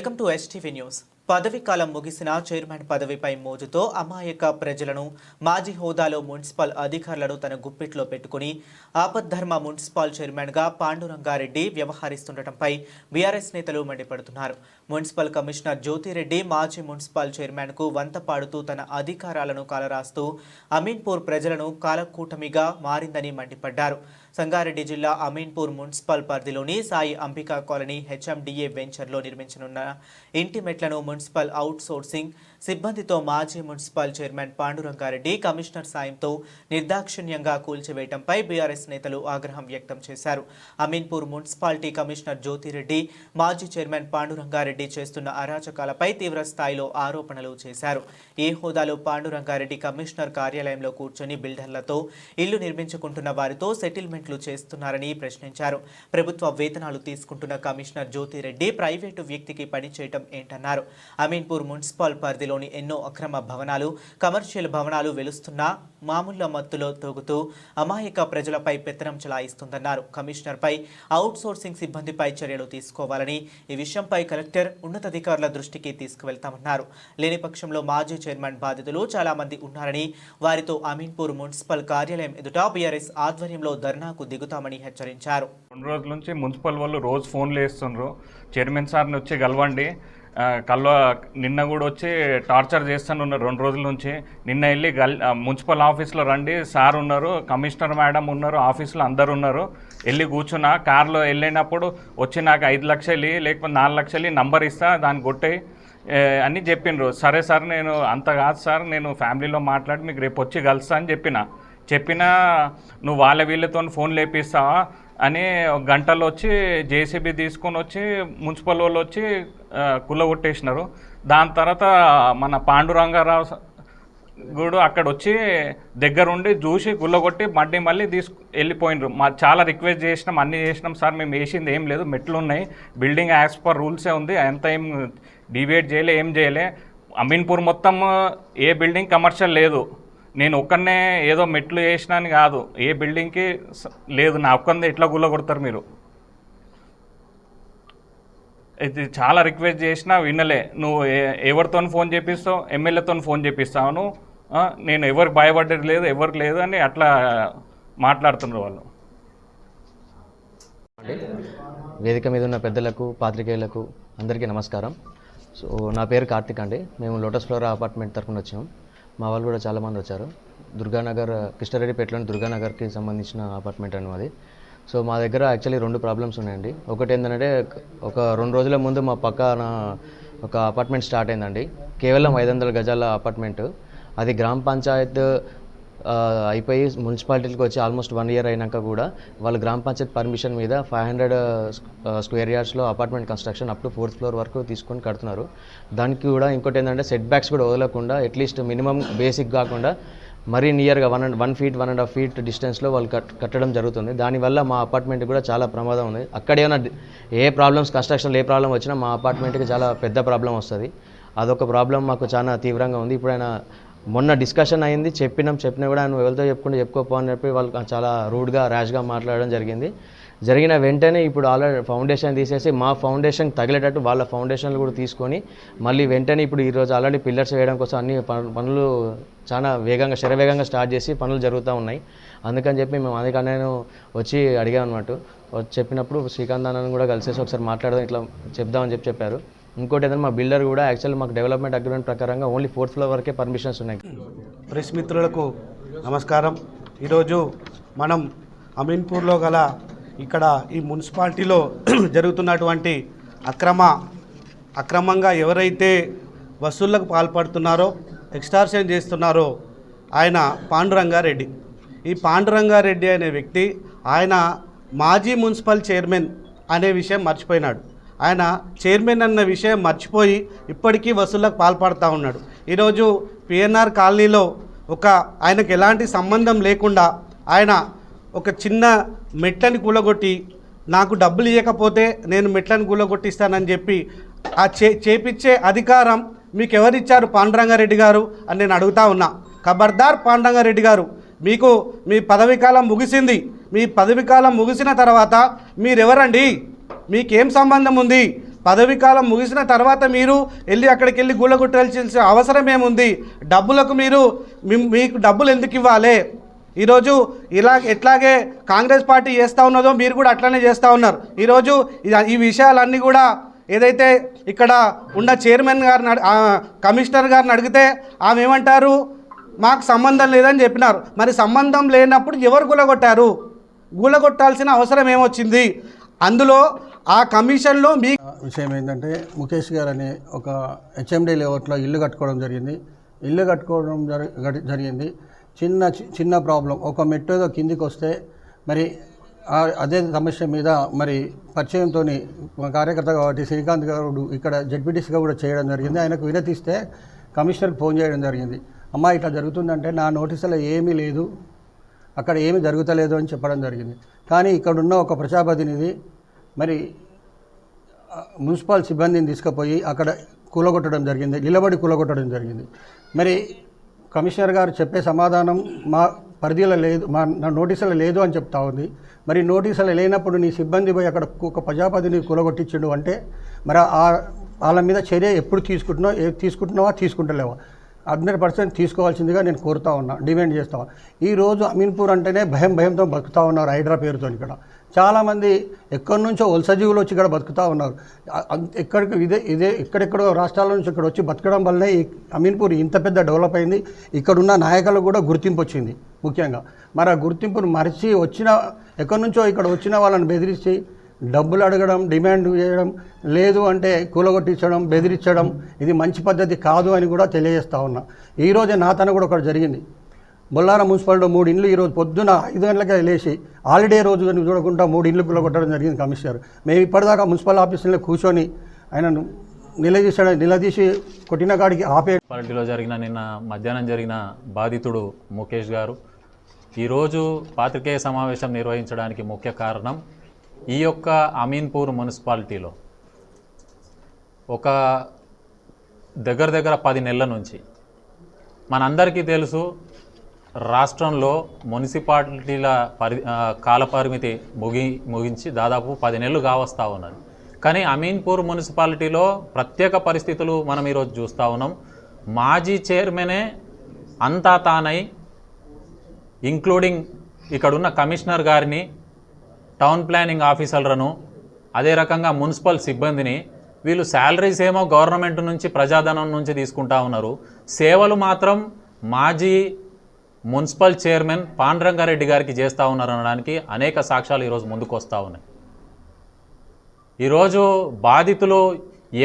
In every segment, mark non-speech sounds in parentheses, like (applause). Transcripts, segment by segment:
Welcome to STV news పదవీకాలం ముగిసిన chairman పదవిపై మోజుతో అమాయక ప్రజలను మాజీ హోదాలో మున్సిపల్ అధికారులను తన గుప్పిట్లో పెట్టుకుని ఆపద్ధర్మ మున్సిపల్ చైర్మన్గా పాండురంగారెడ్డి వ్యవహరిస్తుండటంపై బీఆర్ఎస్ నేతలు మండిపడుతున్నారు. మున్సిపల్ కమిషనర్ జ్యోతిరెడ్డి మాజీ మున్సిపల్ చైర్మన్కు వంత పాడుతూ తన అధికారాలను కాలరాస్తూ అమీన్పూర్ ప్రజలను కాలకూటమిగా మారిందని మండిపడ్డారు. సంగారెడ్డి జిల్లా అమీన్పూర్ మున్సిపల్ పరిధిలోని సాయి అంబికా కాలనీ హెచ్ఎండిఏ వెంచర్లో నిర్మించనున్న ఇంటి మెట్లను మున్సిపల్ అవుట్ సోర్సింగ్ సిబ్బందితో మాజీ మున్సిపల్ చైర్మన్ పాండురంగారెడ్డి కమిషనర్ సాయంతో నిర్దాక్షిణ్యంగా కూల్చివేయడంపై బీఆర్ఎస్ నేతలు ఆగ్రహం వ్యక్తం చేశారు. అమీన్పూర్ మున్సిపాలిటీ కమిషనర్ జ్యోతిరెడ్డి మాజీ చైర్మన్ పాండురంగారెడ్డి చేస్తున్న అరాచకాలపై తీవ్ర స్థాయిలో ఆరోపణలు చేశారు. ఏ హోదాలో పాండురంగారెడ్డి కమిషనర్ కార్యాలయంలో కూర్చొని బిల్డర్లతో ఇల్లు నిర్మించుకుంటున్న వారితో సెటిల్మెంట్ సెటిల్మెంట్లు చేస్తున్నారని ప్రశ్నించారు. ప్రభుత్వ వేతనాలు తీసుకుంటున్న కమిషనర్ జ్యోతిరెడ్డి ప్రైవేటు వ్యక్తికి పనిచేయటం ఏంటన్నారు. అమీన్పూర్ మున్సిపల్ పరిధిలోని ఎన్నో అక్రమ భవనాలు కమర్షియల్ భవనాలు వెలుస్తున్నా మామూలు మత్తులో తోగుతూ అమాయక ప్రజలపై పెత్తనం చెలాయిస్తుందన్నారు. కమిషనర్పై అవుట్ సోర్సింగ్ సిబ్బందిపై చర్యలు తీసుకోవాలని ఈ విషయంపై కలెక్టర్ ఉన్నతాధికారుల దృష్టికి తీసుకువెళ్తామన్నారు. లేని పక్షంలో మాజీ చైర్మన్ బాధితులు చాలా మంది ఉన్నారని వారితో అమీన్పూర్ మున్సిపల్ కార్యాలయం ఎదుట బీఆర్ఎస్ ఆధ్వర్యంలో ధర్నా ధర్నాకు దిగుతామని హెచ్చరించారు. రెండు రోజుల నుంచి మున్సిపల్ వాళ్ళు రోజు ఫోన్లు వేస్తున్నారు చైర్మన్ సార్ని వచ్చి కలవండి. కల్వ నిన్న కూడా వచ్చి టార్చర్ చేస్తున్నారు రెండు రోజుల నుంచి. నిన్న వెళ్ళి గల్ మున్సిపల్ ఆఫీస్లో రండి. సార్ ఉన్నారు కమిషనర్ మేడం ఉన్నారు ఆఫీస్లో అందరు ఉన్నారు. వెళ్ళి కూర్చున్నా కార్లో వెళ్ళినప్పుడు వచ్చి నాకు ఐదు లక్షలు లేకపోతే నాలుగు లక్షలు నంబర్ ఇస్తా దాన్ని కొట్టే అని చెప్పిండ్రు. సరే సార్ నేను అంత కాదు సార్ నేను ఫ్యామిలీలో మాట్లాడి మీకు రేపు వచ్చి కలుస్తా అని చెప్పిన. చెప్పినా నువ్వు వాళ్ళ వీళ్ళతో ఫోన్ లేపిస్తావా అని ఒక గంటలో వచ్చి జేసీబీ తీసుకొని వచ్చి మున్సిపల్ వాళ్ళు వచ్చి కుల్ల కుల్లగొట్టేసినారు దాని తర్వాత మన పాండురంగారావు గుడు అక్కడ వచ్చి దగ్గరుండి చూసి గుల్లగొట్టి మడ్డి మళ్ళీ తీసుకు వెళ్ళిపోయినరు. మా చాలా రిక్వెస్ట్ చేసినాం అన్నీ చేసినాం. సార్ మేము వేసింది ఏం లేదు. మెట్లు ఉన్నాయి బిల్డింగ్ యాజ్ పర్ రూల్సే ఉంది. ఎంత ఏం డివేట్ చేయలే ఏం చేయలే. అమీన్పూర్ మొత్తం ఏ బిల్డింగ్ కమర్షియల్ లేదు. నేను ఒక్కనే ఏదో మెట్లు వేసినా అని కాదు. ఏ బిల్డింగ్కి లేదు నా ఒక్కందే ఎట్లా గుల్ల కొడతారు మీరు? ఇది చాలా రిక్వెస్ట్ చేసినా వినలే. నువ్వు ఎవరితో ఫోన్ చేపిస్తావు? ఎమ్మెల్యేతో ఫోన్ చేపిస్తావు నేను ఎవరికి భయపడ్డది లేదు ఎవరికి లేదు అని అట్లా మాట్లాడుతున్నారు వాళ్ళు. వేదిక మీద ఉన్న పెద్దలకు పాత్రికేయులకు అందరికీ నమస్కారం. సో నా పేరు కార్తిక్ అండి. మేము లోటస్ ఫ్లోరా అపార్ట్మెంట్ తరఫున వచ్చాం. మా వాళ్ళు కూడా చాలామంది వచ్చారు. దుర్గానగర్ కృష్ణారెడ్డిపేటలోని దుర్గానగర్కి సంబంధించిన అపార్ట్మెంట్ అండి మాది. సో మా దగ్గర యాక్చువల్లీ రెండు ప్రాబ్లమ్స్ ఉన్నాయండి. ఒకటి ఏంటంటే ఒక రెండు రోజుల ముందు మా పక్కన ఒక అపార్ట్మెంట్ స్టార్ట్ అయిందండి. కేవలం ఐదు వందల గజాల అపార్ట్మెంట్. అది గ్రామ పంచాయత్ అయిపోయి మున్సిపాలిటీకి వచ్చి ఆల్మోస్ట్ వన్ ఇయర్ అయినాక కూడా వాళ్ళు గ్రామ పంచాయత్ పర్మిషన్ మీద five hundred square యార్డ్స్లో apartment construction up to fourth floor వరకు తీసుకొని కడుతున్నారు. దానికి కూడా ఇంకోటి ఏంటంటే సెట్ బ్యాక్స్ కూడా వదలకుండా అట్లీస్ట్ మినిమం బేసిక్ కాకుండా మరీ నియర్గా one and one feet one and half feet డిస్టెన్స్లో వాళ్ళు కట్ కట్టడం జరుగుతుంది. దానివల్ల మా అపార్ట్మెంట్ కూడా చాలా ప్రమాదం ఉంది. అక్కడ ఏమైనా ఏ ప్రాబ్లమ్స్ కన్స్ట్రక్షన్లో ఏ ప్రాబ్లం వచ్చినా మా అపార్ట్మెంట్కి చాలా పెద్ద ప్రాబ్లం వస్తుంది. అదొక ప్రాబ్లం మాకు చాలా తీవ్రంగా ఉంది. ఇప్పుడైనా మొన్న డిస్కషన్ అయింది చెప్పినాం చెప్పినా కూడా ఆయన ఎవరితో చెప్పుకుంటే చెప్పుకోపో అని చెప్పి వాళ్ళు చాలా రూడ్గా ర్యాష్గా మాట్లాడడం జరిగింది. జరిగిన వెంటనే ఇప్పుడు ఆల్రెడీ ఫౌండేషన్ తీసేసి మా ఫౌండేషన్ తగిలేటట్టు వాళ్ళ ఫౌండేషన్లు కూడా తీసుకొని మళ్ళీ వెంటనే ఇప్పుడు ఈరోజు ఆల్రెడీ పిల్లర్స్ వేయడం కోసం అన్ని పనులు చాలా వేగంగా శరవేగంగా స్టార్ట్ చేసి పనులు జరుగుతూ ఉన్నాయి. అందుకని చెప్పి మేము అందుకని నేను వచ్చి అడిగాం వచ్చి చెప్పినప్పుడు శ్రీకాంత్ అన్నను కూడా కలిసేసి ఒకసారి మాట్లాడదాం ఇట్లా చెప్దామని చెప్పి చెప్పారు. ఇంకోటి ఏదైనా మా బిల్డర్ కూడా యాక్చువల్ మాకు డెవలప్మెంట్ అగ్రిమెంట్ ప్రకారంగా ఓన్లీ ఫోర్త్ ఫ్లోర్ వరకే పర్మిషన్స్ ఉన్నాయి. ప్రెస్ మిత్రులకు నమస్కారం. ఈరోజు మనం అమీన్పూర్లో గల ఇక్కడ ఈ మున్సిపాలిటీలో (clears throat) జరుగుతున్నటువంటి అక్రమ అక్రమంగా ఎవరైతే వసూళ్ళకు పాల్పడుతున్నారో ఎక్స్టార్షన్ చేస్తున్నారో ఆయన పాండురంగారెడ్డి. ఈ పాండురంగారెడ్డి అనే వ్యక్తి ఆయన మాజీ మున్సిపల్ చైర్మన్ అనే విషయం మర్చిపోయినాడు. ఆయన చైర్మన్ అన్న విషయం మర్చిపోయి ఇప్పటికీ వసూళ్ళకు పాల్పడుతూ ఉన్నాడు. ఈరోజు పిఎన్ఆర్ కాలనీలో ఒక ఆయనకు ఎలాంటి సంబంధం లేకుండా ఆయన ఒక చిన్న మెట్లని కూలగొట్టి నాకు డబ్బులు ఇవ్వకపోతే నేను మెట్లను కూలగొట్టిస్తానని చెప్పి ఆ చే చేపిచ్చే అధికారం మీకు ఎవరిచ్చారు పాండురంగారెడ్డి గారు అని నేను అడుగుతా ఉన్నా. ఖబర్దార్ పాండురంగారెడ్డి గారు మీకు మీ పదవీకాలం ముగిసింది. మీ పదవీకాలం ముగిసిన తర్వాత మీరెవరండి? మీకేం సంబంధం ఉంది? పదవి కాలం ముగిసిన తర్వాత మీరు వెళ్ళి అక్కడికి వెళ్ళి గుళ్ళగుట్టాల్సిన అవసరం ఏముంది? డబ్బులకు మీరు మీకు డబ్బులు ఎందుకు ఇవ్వాలి? ఈరోజు ఇలా ఎట్లాగే కాంగ్రెస్ పార్టీ చేస్తూ ఉన్నదో మీరు కూడా అట్లనే చేస్తూ ఉన్నారు. ఈరోజు ఈ విషయాలన్నీ కూడా ఏదైతే ఇక్కడ ఉన్న చైర్మన్ గారిని కమిషనర్ గారిని అడిగితే ఆమె ఏమంటారు? మాకు సంబంధం లేదని చెప్పినారు. మరి సంబంధం లేనప్పుడు ఎవరు గులగొట్టారు గులగొట్టాల్సిన అవసరం ఏమొచ్చింది? అందులో ఆ కమిషన్లో మీ విషయం ఏంటంటే ముఖేష్ గారు అనే ఒక హెచ్ఎండి లేఅవుట్లో ఇల్లు కట్టుకోవడం జరిగింది. ఇల్లు కట్టుకోవడం జరి జరిగింది. చిన్న చిన్న ప్రాబ్లం. ఒక మెట్టు ఏదో కిందికి వస్తే మరి అదే సమస్య మీద మరి పరిచయంతో కార్యకర్త కాబట్టి శ్రీకాంత్ గారు ఇక్కడ జడ్పీటీసీగా కూడా చేయడం జరిగింది. ఆయనకు వినతిస్తే కమిషనర్కి ఫోన్ చేయడం జరిగింది. అమ్మా ఇట్లా జరుగుతుందంటే నా నోటీసులో ఏమీ లేదు. అక్కడ ఏమీ జరుగుతలేదు అని చెప్పడం జరిగింది. కానీ ఇక్కడున్న ఒక ప్రజాప్రతినిధి మరి మున్సిపల్ సిబ్బందిని తీసుకుపోయి అక్కడ కూలగొట్టడం జరిగింది నిలబడి కూలగొట్టడం జరిగింది. మరి కమిషనర్ గారు చెప్పే సమాధానం మా పరిధిలో లేదు మా నా నోటీసులో లేదు అని చెప్తా ఉంది. మరి నోటీసులు లేనప్పుడు నీ సిబ్బంది పోయి అక్కడ ఒక ప్రజాపతిని కూలగొట్టించడు అంటే మరి ఆ వాళ్ళ మీద చర్య ఎప్పుడు తీసుకుంటున్నావు తీసుకుంటున్నావా తీసుకుంటలేవా? హండ్రెడ్ పర్సెంట్ తీసుకోవాల్సిందిగా నేను కోరుతా ఉన్నా డిమాండ్ చేస్తా ఉన్నా. ఈ రోజు అమీన్పూర్ అంటేనే భయం భయంతో బతుకుతా ఉన్నారు హైడ్రా పేరుతో ఇక్కడ. చాలామంది ఎక్కడి నుంచో వలస జీవులు వచ్చి ఇక్కడ బతుకుతా ఉన్నారు. ఎక్కడికి ఇదే ఇదే ఎక్కడెక్కడో రాష్ట్రాల నుంచి ఇక్కడ వచ్చి బతకడం వల్లనే ఈ అమీన్పూర్ ఇంత పెద్ద డెవలప్ అయింది. ఇక్కడున్న నాయకులకు కూడా గుర్తింపు వచ్చింది ముఖ్యంగా. మరి ఆ గుర్తింపును మరిచి వచ్చిన ఎక్కడి నుంచో ఇక్కడ వచ్చిన వాళ్ళని బెదిరించి డబ్బులు అడగడం డిమాండ్ చేయడం లేదు అంటే కూలగొట్టించడం బెదిరించడం ఇది మంచి పద్ధతి కాదు అని కూడా తెలియజేస్తా ఉన్నా. ఈరోజే నాతన కూడా ఒకటి జరిగింది. బొల్లారం మున్సిపాలిటీలో మూడు ఇండ్లు ఈరోజు పొద్దున ఐదు గంటలకే లేచి హాలిడే రోజు చూడకుండా మూడు ఇండ్లు కూలగొట్టడం జరిగింది కమిషనర్. మేము ఇప్పటిదాకా మున్సిపల్ ఆఫీసులో కూర్చొని ఆయన నిలదీసడం నిలదీసి కొట్టిన కాడికి ఆపే మున్సిపాలిటీలో జరిగిన నిన్న మధ్యాహ్నం జరిగిన బాధితుడు ముఖేష్ గారు. ఈరోజు పాత్రికేయ సమావేశం నిర్వహించడానికి ముఖ్య కారణం ఈ యొక్క అమీన్పూర్ మున్సిపాలిటీలో ఒక దగ్గర దగ్గర పది నెలల నుంచి మనందరికీ తెలుసు రాష్ట్రంలో మున్సిపాలిటీల పరి కాలపరిమితి కాల పరిమితి ముగి ముగించి దాదాపు పది నెలలు కావస్తూ ఉన్నది. కానీ అమీన్పూర్ మున్సిపాలిటీలో ప్రత్యేక పరిస్థితులు మనం ఈరోజు చూస్తూ ఉన్నాం. మాజీ చైర్మనే అంతా తానై ఇంక్లూడింగ్ ఇక్కడున్న కమిషనర్ గారిని టౌన్ ప్లానింగ్ ఆఫీసర్లను అదే రకంగా మున్సిపల్ సిబ్బందిని వీళ్ళు శాలరీస్ ఏమో గవర్నమెంట్ నుంచి ప్రజాధనం నుంచి తీసుకుంటా ఉన్నారు. సేవలు మాత్రం మాజీ మున్సిపల్ చైర్మన్ పాండురంగారెడ్డి గారికి చేస్తూ ఉన్నారు అనడానికి అనేక సాక్ష్యాలు ఈరోజు ముందుకు వస్తూ ఉన్నాయి. ఈరోజు బాధితులు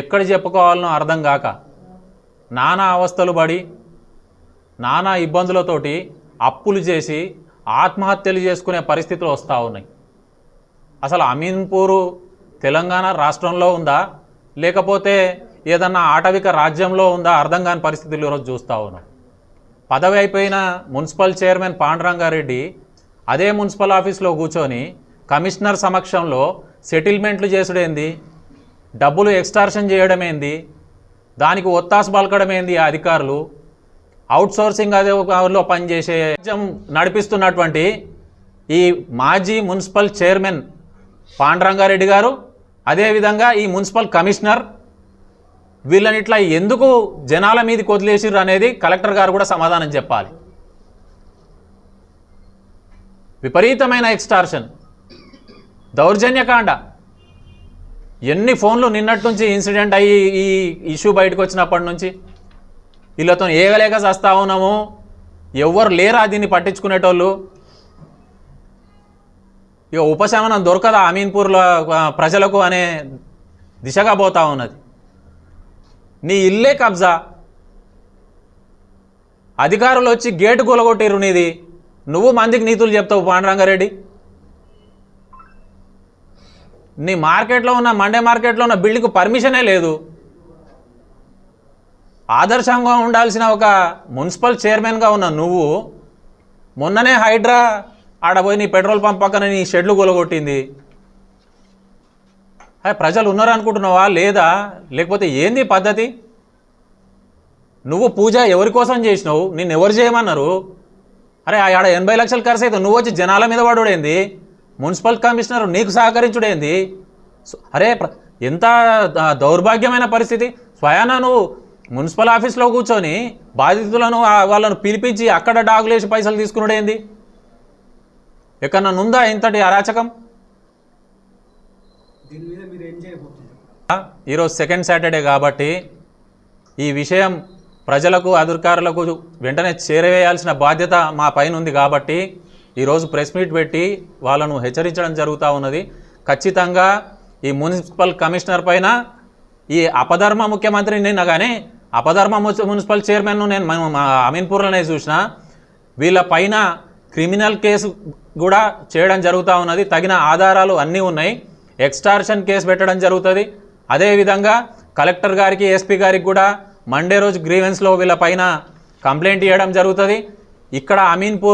ఎక్కడ చెప్పుకోవాలనో అర్థం కాక నానా అవస్థలు పడి నానా ఇబ్బందులతోటి అప్పులు చేసి ఆత్మహత్యలు చేసుకునే పరిస్థితులు వస్తూ ఉన్నాయి. అసలు అమీన్పూరు తెలంగాణ రాష్ట్రంలో ఉందా? లేకపోతే ఏదన్నా ఆటవిక రాజ్యంలో ఉందా? అర్థం కాని పరిస్థితులు ఈరోజు చూస్తూ ఉన్నాం. పదవి అయిపోయిన మున్సిపల్ చైర్మన్ పాండురంగారెడ్డి అదే మున్సిపల్ ఆఫీస్లో కూర్చొని కమిషనర్ సమక్షంలో సెటిల్మెంట్లు చేసుడేంది డబ్బులు ఎక్స్టార్షన్ చేయడమేంది దానికి ఒత్తాసు పలకడమేంది ఆ అధికారులు? అవుట్సోర్సింగ్ అదే లో పనిచేసే రాజ్యం నడిపిస్తున్నటువంటి ఈ మాజీ మున్సిపల్ చైర్మన్ పాండురంగారెడ్డి గారు అదేవిధంగా ఈ మున్సిపల్ కమిషనర్ వీళ్ళని ఇట్లా ఎందుకు జనాల మీదకి వదిలేసిర్రు అనేది కలెక్టర్ గారు కూడా సమాధానం చెప్పాలి. విపరీతమైన ఎక్స్టార్షన్ దౌర్జన్యకాండ. ఎన్ని ఫోన్లు నిన్నటి నుంచి ఇన్సిడెంట్ అయ్యి ఈ ఇష్యూ బయటకు వచ్చినప్పటి నుంచి వీళ్ళతో ఏగలేక చస్తా ఉన్నాము. ఎవ్వరు లేరా దీన్ని పట్టించుకునేటోళ్ళు? ఇక ఉపశమనం దొరకదా అమీన్పూర్లో ప్రజలకు అనే దిశగా పోతా ఉన్నది. నీ ఇల్లే కబ్జా. అధికారులు వచ్చి గేటు కూలగొట్టిర్రు నీది. నువ్వు మందికి నీతులు చెప్తావు పాండురంగారెడ్డి. నీ మార్కెట్లో ఉన్న మండే మార్కెట్లో ఉన్న బిల్డింగ్కు పర్మిషనే లేదు. ఆదర్శంగా ఉండాల్సిన ఒక మున్సిపల్ చైర్మన్గా ఉన్న నువ్వు మొన్ననే హైడ్రా ఆడ పోయి నీ పెట్రోల్ పంప్ పక్కన నీ షెడ్లు కూలగొట్టింది అరే ప్రజలు ఉన్నారు అనుకుంటున్నావా? లేదా? లేకపోతే ఏంది పద్ధతి? నువ్వు పూజ ఎవరి కోసం చేసినావు? నిన్ను ఎవరు చేయమన్నారు? అరే ఆడ ఎనభై లక్షలు ఖర్చు అయితే నువ్వు వచ్చి జనాల మీద పడుడేంది మున్సిపల్ కమిషనర్ నీకు సహకరించుడేంది అరే ఎంత దౌర్భాగ్యమైన పరిస్థితి. స్వయాన నువ్వు మున్సిపల్ ఆఫీస్లో కూర్చొని బాధితులను వాళ్ళను పిలిపించి అక్కడ డాగులేసి పైసలు తీసుకున్నాడేంది ఎక్కడన్నా ఉందా ఇంతటి అరాచకం? ఈరోజు సెకండ్ సాటర్డే కాబట్టి ఈ విషయం ప్రజలకు అధికారులకు వెంటనే చేరవేయాల్సిన బాధ్యత మా పైన ఉంది కాబట్టి ఈరోజు ప్రెస్ మీట్ పెట్టి వాళ్ళను హెచ్చరించడం జరుగుతూ ఉన్నది. ఖచ్చితంగా ఈ మున్సిపల్ కమిషనర్ పైన ఈ అపధర్మ ముఖ్యమంత్రి నిన్న కానీ అపధర్మ మున్సి- మున్సిపల్ చైర్మన్ను నేను అమీన్పూర్లోనే చూసిన వీళ్ళ పైన క్రిమినల్ కేసు కూడా చేయడం జరుగుతూ ఉన్నది. తగిన ఆధారాలు అన్నీ ఉన్నాయి. ఎక్స్టార్షన్ కేసు పెట్టడం జరుగుతుంది. అదేవిధంగా కలెక్టర్ గారికి ఎస్పీ గారికి కూడా మండే రోజు గ్రీవెన్స్లో వీళ్ళ పైన కంప్లైంట్ ఇవ్వడం జరుగుతుంది. ఇక్కడ అమీన్పూర్